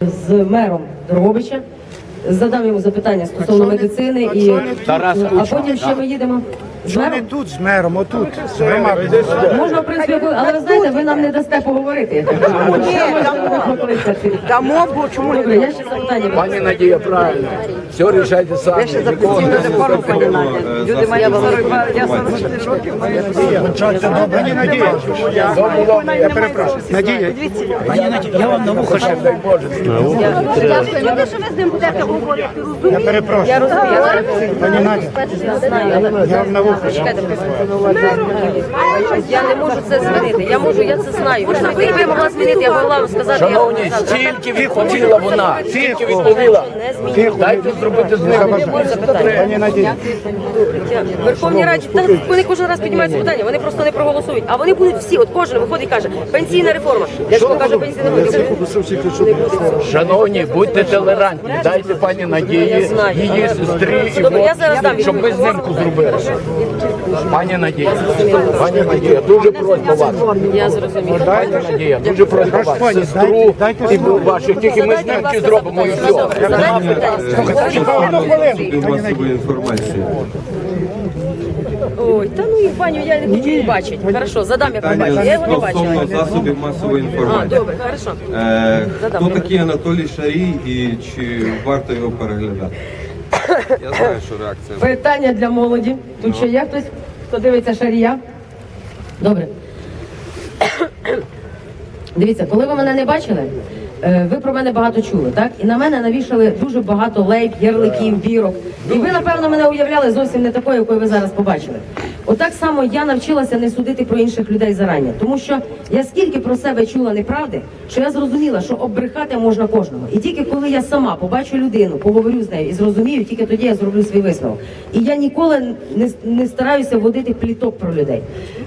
з мером Дрогобича. Задам йому запитання стосовно медицини а і а потім ще ми їдемо Що не тут з мером, отут, з громадою. Можна, в принципі, але ви знаєте, ви нам не дасте поговорити. Ні, дамо. Дамо, бо чому не Добре, я ще запитання. Пані Надія, правильно. Все рішайте самі. Я ще за Нікого пенсійну реформу, пані Люди мають 42, я 44 років. Пані Надія, я перепрошую. Надія, Дай Боже. Люди, що ви з ним будете говорити, я перепрошую. Я я знаю, Пані я але я вам на вухо. Я не можу це змінити. Я можу, я це знаю. Якби я могла змінити, я могла вам сказати. я Шановні, стільки відповіла вона, стільки відповіла. Дайте зробити з ним. Пані Надія, В Верховній Раді та вони кожен раз піднімають це питання, вони просто не проголосують. А вони будуть всі, от кожен виходить і каже, пенсійна реформа. Ляшко каже, пенсійна реформа. Шановні, будьте толерантні, дайте пані Я Надії, її сестрі я зараз дам от, щоб ви знимку зробили. Пані Надія, пані Надія, дуже просьба вас. Я зрозуміла. Пані Надія, дуже просьба вас, Пані, сестру дайте- і ваших, тільки ми знімки зробимо і все. масової інформації. Ой, та ну їх паню, я не хочу їх бачити. Хорошо, задам я побачу. Я його не стосовно засобів масової А, інформації. добре, хорошо. Е, Задам, Хто добре. такий Анатолій Шарій і чи варто його переглядати? Я знаю, що реакція. Питання для молоді. Тут ще є хтось, хто дивиться шарія? Добре. Дивіться, коли ви мене не бачили, ви про мене багато чули, так? І на мене навішали дуже багато лейб, ярликів, бірок. І ви, напевно, мене уявляли зовсім не такою, якою ви зараз побачили. Отак само я навчилася не судити про інших людей зарані, тому що я скільки про себе чула неправди, що я зрозуміла, що оббрехати можна кожного. І тільки коли я сама побачу людину, поговорю з нею і зрозумію, тільки тоді я зроблю свій висновок. І я ніколи не, не стараюся водити пліток про людей.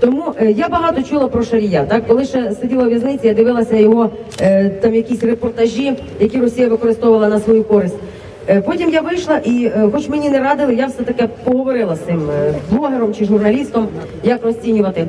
Тому е, я багато чула про Шарія. Так, коли ще сиділа в в'язниці, я дивилася його е, там якісь репортажі, які Росія використовувала на свою користь. Е, Потім я вийшла і, е, хоч мені не радили, я все таки поговорила з цим е, блогером чи журналістом, як розцінювати.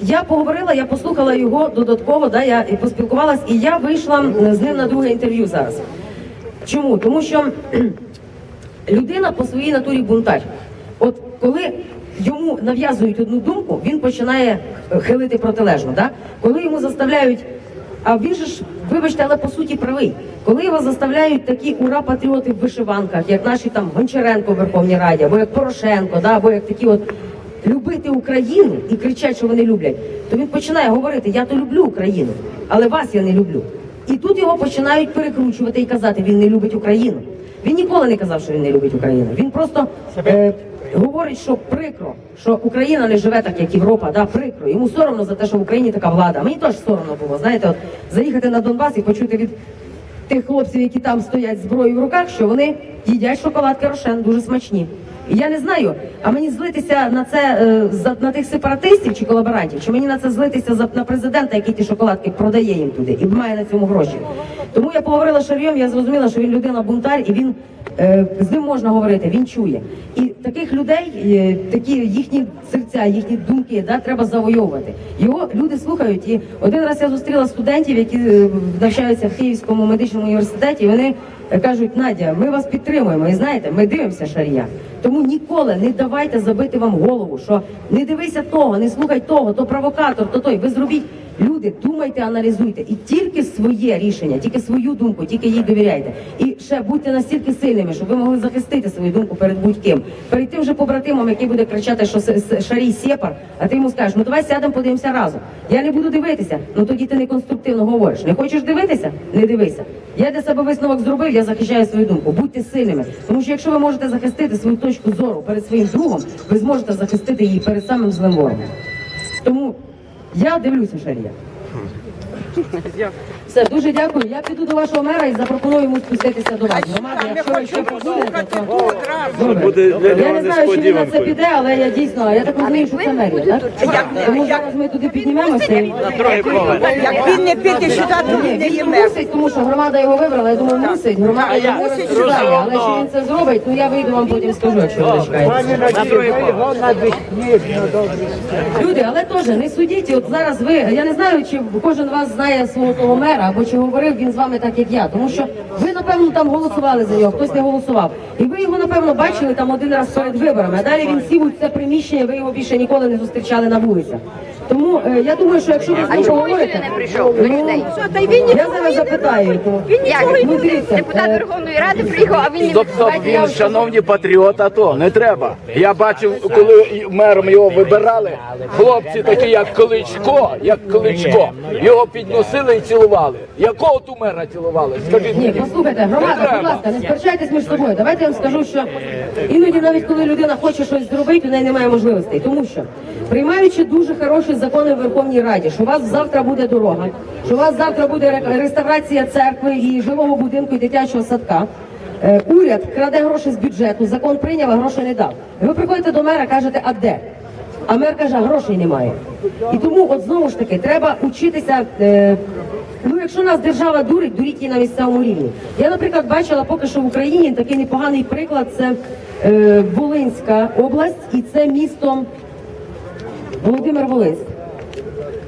Я поговорила, я послухала його додатково, да, я поспілкувалась, і я вийшла з ним на друге інтерв'ю зараз. Чому? Тому що людина по своїй натурі бунтар. От коли йому нав'язують одну думку, він починає хилити протилежно. Да? Коли йому заставляють, а він же ж, вибачте, але по суті правий. Коли його заставляють такі ура-патріоти в вишиванках, як наші там Гончаренко в Верховній Раді, або як Порошенко, да, або як такі от любити Україну і кричать, що вони люблять, то він починає говорити: Я то люблю Україну, але вас я не люблю. І тут його починають перекручувати і казати, він не любить Україну. Він ніколи не казав, що він не любить Україну. Він просто е, говорить, що прикро, що Україна не живе так, як Європа. Да, прикро. Йому соромно за те, що в Україні така влада. Мені теж соромно було. Знаєте, от заїхати на Донбас і почути від тих хлопців, які там стоять з зброєю в руках, що вони їдять шоколадки Рошен, дуже смачні. І я не знаю, а мені злитися на це е, на тих сепаратистів чи колаборантів, чи мені на це злитися за на президента, який ті шоколадки продає їм туди і має на цьому гроші. Тому я поговорила з Шарієм, я зрозуміла, що він людина бунтар, і він з ним можна говорити, він чує. І таких людей, е, такі їхні серця, їхні думки, да, треба завойовувати. Його люди слухають. І один раз я зустріла студентів, які е, навчаються в Київському медичному університеті. і Вони е, кажуть, Надя, ми вас підтримуємо. І знаєте, ми дивимося шарія. Тому ніколи не давайте забити вам голову, що не дивися того, не слухай того, то провокатор, то той. Ви зробіть. Люди, думайте, аналізуйте і тільки своє рішення, тільки свою думку, тільки їй довіряйте. І ще будьте настільки сильними, щоб ви могли захистити свою думку перед будь-ким. Перед тим же побратимом, який буде кричати, що шарій сепар, а ти йому скажеш, ну давай сядемо, подивимося разом. Я не буду дивитися. Ну тоді ти не конструктивно говориш. Не хочеш дивитися? Не дивися. Я для себе висновок зробив, я захищаю свою думку. Будьте сильними. Тому що якщо ви можете захистити свою точку зору перед своїм другом, ви зможете захистити її перед самим злим ворогом. Тому я дивлюся шарія. Все, дуже дякую. Я піду до вашого мера і запропоную йому спуститися до вас. Громада, якщо ви ще побудете, то добре. Я не знаю, чи він на це піде, але я дійсно, я так розумію, що це мерія, так? Тому зараз ми туди піднімемося. і- Як він не піде сюди, то він не він є мер. мусить, тому що громада його вибрала. Я думаю, мусить. Громада його не розсуждає. Але що він це зробить, ну я вийду вам потім скажу, якщо ви дочекаєте. Люди, але теж не судіть. От зараз ви, я не знаю, чи кожен з вас знає свого того мера. Мера, або чи говорив він з вами так, як я. Тому що ви, напевно, там голосували за нього, хтось не голосував. І ви його, напевно, бачили там один раз перед виборами. А далі він сів у це приміщення, ви його більше ніколи не зустрічали на вулицях. Тому е, я думаю, що якщо ви з ним чому він поговорите, не прийшов до ну, людей? я зараз запитаю. то- Як? Ну, Депутат е, Верховної Ради приїхав, а він не Стоп, стоп, він шановні патріоти, АТО, не треба. Я бачив, коли мером його вибирали, хлопці такі, як Кличко, як Кличко, його підносили і цілували. Якого ту мера цілували? Скажіть Ні, мені. послухайте, громада, будь ласка, не сперечайтесь між собою. Давайте я вам скажу, що іноді навіть коли людина хоче щось зробити, у неї немає можливостей. Тому що приймаючи дуже хороші закони в Верховній Раді, що у вас завтра буде дорога, що у вас завтра буде реставрація церкви і жилого будинку і дитячого садка. е, Уряд краде гроші з бюджету, закон прийняв, а грошей не дав. Ви приходите до мера, кажете, а де? А мер каже, а грошей немає. І тому, от знову ж таки, треба учитися. Е, ну, якщо нас держава дурить, дуріть її на місцевому рівні. Я, наприклад, бачила поки що в Україні такий непоганий приклад. Це е, Волинська область, і це місто Володимир Волинськ.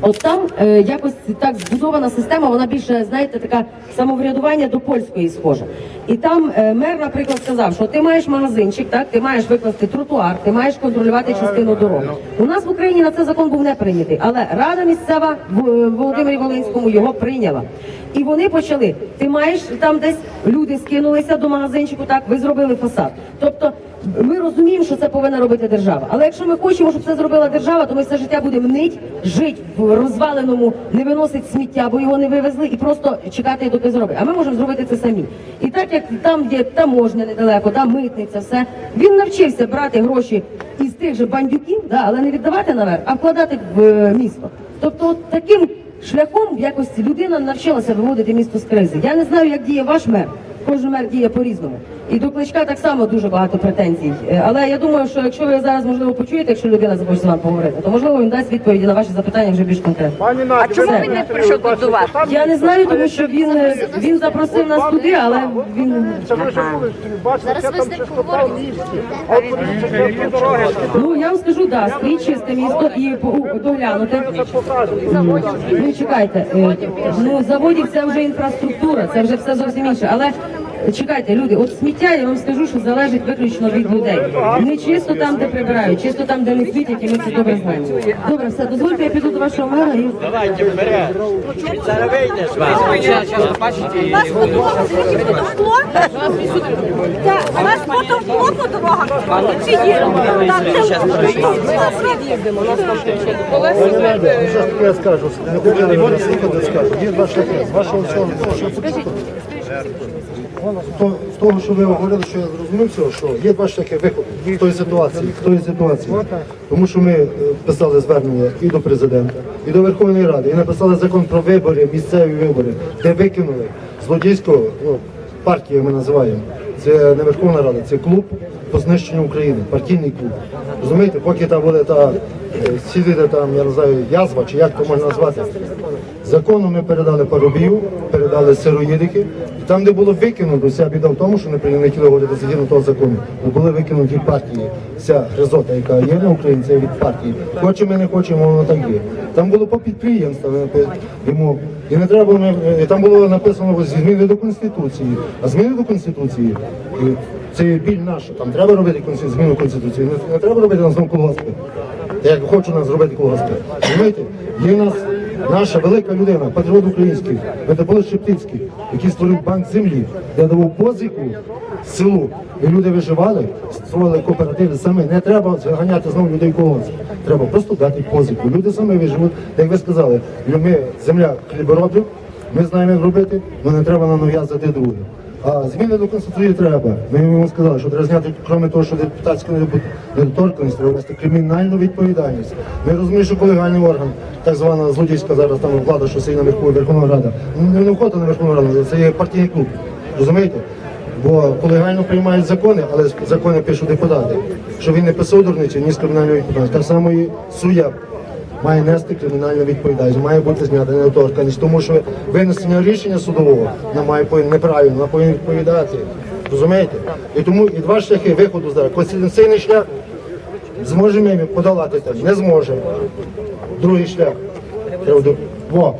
От там е, якось так збудована система, вона більше, знаєте, така самоврядування до польської схожа. І там е, мер, наприклад, сказав, що ти маєш магазинчик, так, ти маєш викласти тротуар, ти маєш контролювати частину дороги. У нас в Україні на це закон був не прийнятий, але Рада місцева в е, Володимирі Волинському його прийняла. І вони почали. Ти маєш там десь люди скинулися до магазинчику, так, ви зробили фасад. Тобто ми розуміємо, що це повинна робити держава. Але якщо ми хочемо, щоб це зробила держава, то ми все життя будемо нить, жити в розваленому, не виносить сміття, бо його не вивезли, і просто чекати, доки зробить. А ми можемо зробити це самі. І так як там є таможня недалеко, там митниця, все він навчився брати гроші із тих же бандюків, да, але не віддавати наверх, а вкладати в е, місто. Тобто, таким шляхом якось людина навчилася виводити місто з кризи. Я не знаю, як діє ваш мер. Кожен мер діє по-різному. І до кличка так само дуже багато претензій. Але я думаю, що якщо ви зараз можливо почуєте, якщо людина захоче з вами поговорити, то можливо він дасть відповіді на ваші запитання вже більш конкретно. Пані Надя, А чому він не прийшов тут до вас? Я не знаю, тому що він е, він запросив нас туди, але він ви Зараз ви з ним поговорите. Ну я вам скажу, да, стоїть чисте місто і доглянути. це покаже. Ну чекайте, е, ну заводів це вже інфраструктура, це вже все зовсім інше. Але чекайте, люди, от сміття, я вам скажу, що залежить виключно від людей. Не чисто там, де прибирають, чисто там, де не смітять, і ми це добре знаємо. Добре, все, дозвольте, я піду до вашого мера і. Вас потовкло? Вас потовкло по дорогах? Чи є? Я скажу? Не хотіли мене скажу. Є два шляхи. Вашого всього, з того- з того, що ви говорили, що я зрозумів цього, що є два шляхи виходу з тої ситуації, з тої ситуації. Тому що ми е, писали звернення і до президента, і до Верховної Ради, і написали закон про вибори, місцеві вибори, де викинули злодійського, ну, партію ми називаємо. Це не Верховна Рада, це клуб по знищенню України, партійний клуб. Розумієте, поки там буде та е, там, я не знаю, язва чи як то можна назвати. Законом ми передали парубію, передали сироїдики. І там, де було викинуто, вся біда в тому, що не прийняли говорити згідно того закону, бо були викинуті партії. Вся гризота, яка є на Україні, це від партії. Хочемо, ми не хочемо, воно так є. Там було по підприємствам е, йому. І не треба було, е, там було написано зміни до Конституції. А зміни до Конституції це біль наш. Там треба робити зміну Конституції. Не, треба робити на знову колгоспи. Я хочу нас зробити колгоспи. Розумієте? Є нас наша велика людина, патріот український, Метаболит Шептицький, який створив банк землі, де давав позику селу. І люди виживали, створили кооперативи самі. Не треба заганяти знову людей в колос. Треба просто дати позику. Люди самі виживуть, як ви сказали, ми земля хліборобів, ми знаємо, як робити, але не треба нам нав'язати друге. А зміни до Конституції треба. Ми йому сказали, що треба зняти, крім того, що депутатську недоторканність, треба вести кримінальну відповідальність. Ми розуміємо, що колегальний орган, так звана злодійська зараз там влада, що сидить на Верховна Рада, не не входить на Верховну Раду, це є партійний клуб. Розумієте? Бо колегально приймають закони, але закони пишуть депутати. Що він не писав дурниці, ні з кримінальної відповідальності. Так само і суддя має нести кримінальну відповідальність, має бути знята недоторканність, тому що винесення рішення судового вона має неправильно, вона повинна відповідати. Розумієте? І тому і два шляхи виходу зараз. Конституційний шлях зможемо ми подолати це? Не зможемо. Другий шлях. Во.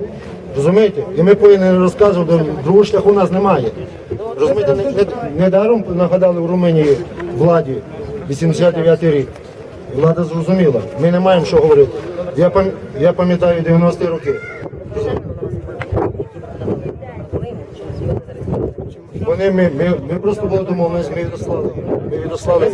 Розумієте? І ми повинні розказувати, другого шляху у нас немає. Розумієте, не- не- нагадали в Румунії владі 89-й рік. Влада зрозуміла, ми не маємо що говорити. Я, пам- пам'ятаю 90-ті роки. Вони ми, ми, ми просто були домовленість, ми відослали. Ми відослали.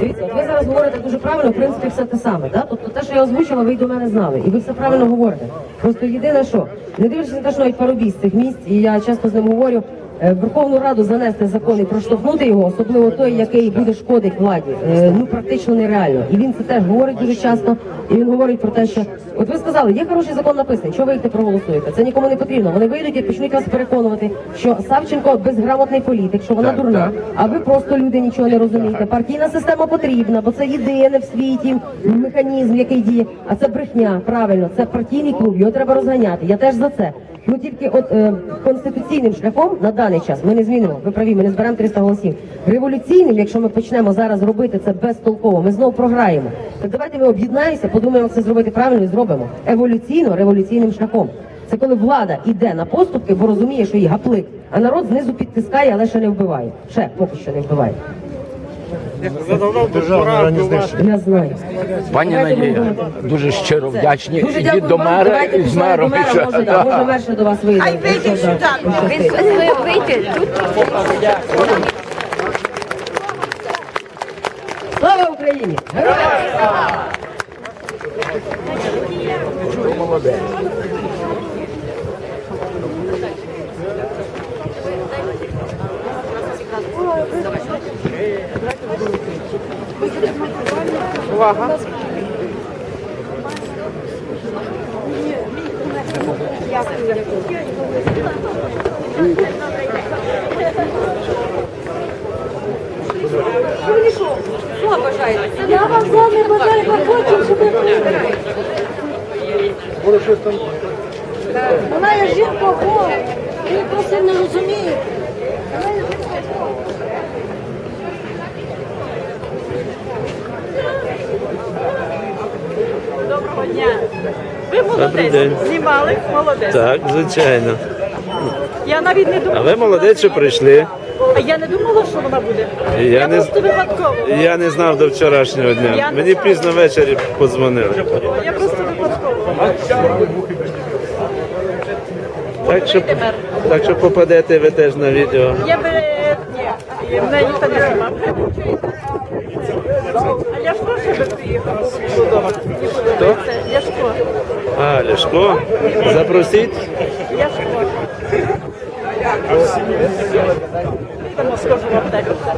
Дивіться, ви зараз говорите дуже правильно, в принципі, все те саме. Да? Тобто те, що я озвучила, ви й до мене знали. І ви все правильно говорите. Просто єдине, що не дивлячись на те, що навіть парубій з цих місць, і я часто з ним говорю, Верховну Раду занести закон і проштовхнути його, особливо той, який буде шкодить владі, е, ну практично нереально. І він це теж говорить дуже часто. І він говорить про те, що от ви сказали, є хороший закон написаний, що ви їх не проголосуєте? Це нікому не потрібно. Вони вийдуть і почнуть вас переконувати, що Савченко безграмотний політик, що вона Так, дурна, так. а ви просто люди нічого не розумієте. Партійна система потрібна, бо це єдине в світі механізм, який діє. А це брехня, правильно, це партійний клуб, його треба розганяти. Я теж за це. Ну тільки от е, конституційним шляхом на даний час ми не змінимо. Ви праві, ми не зберемо 300 голосів. Революційним, якщо ми почнемо зараз робити це безтолково, ми знову програємо. Так давайте ми об'єднаємося, подумаємо, як це зробити правильно і зробимо. Еволюційно, революційним шляхом. Це коли влада йде на поступки, бо розуміє, що її гаплик, а народ знизу підтискає, але ще не вбиває. Ще поки що не вбиває. Я знаю. Пані Надія, дуже щиро вдячні. Дуже Ідіть до вам. мера Давайте і з пішли до мером. мера, може, да, може до вас вийде. Ай, сюди. Він вийти тут. Слава Україні! Героям слава! Я вам вами бажаю побачити, щоб ви Вона є жінка Бога. Ви просто не розумієте. Вона є жінка Бога. Доброго дня. Молодець. день. Знімали? Молодець. Так, звичайно. Я навіть не думала. А ви молодець, що прийшли. А я не думала, що вона буде. Я я не- просто випадково. Я не знав до вчорашнього дня. Я Мені знала. пізно ввечері подзвонили. Я просто випадково. Так що, так що попадете ви теж на відео. Я би... Ні, мене ніхто не знімав. А Ляшко ще би приїхав. Хто? Ляшко. А, Ляшко, запросіть. Ляшко. Скажу вам декілька.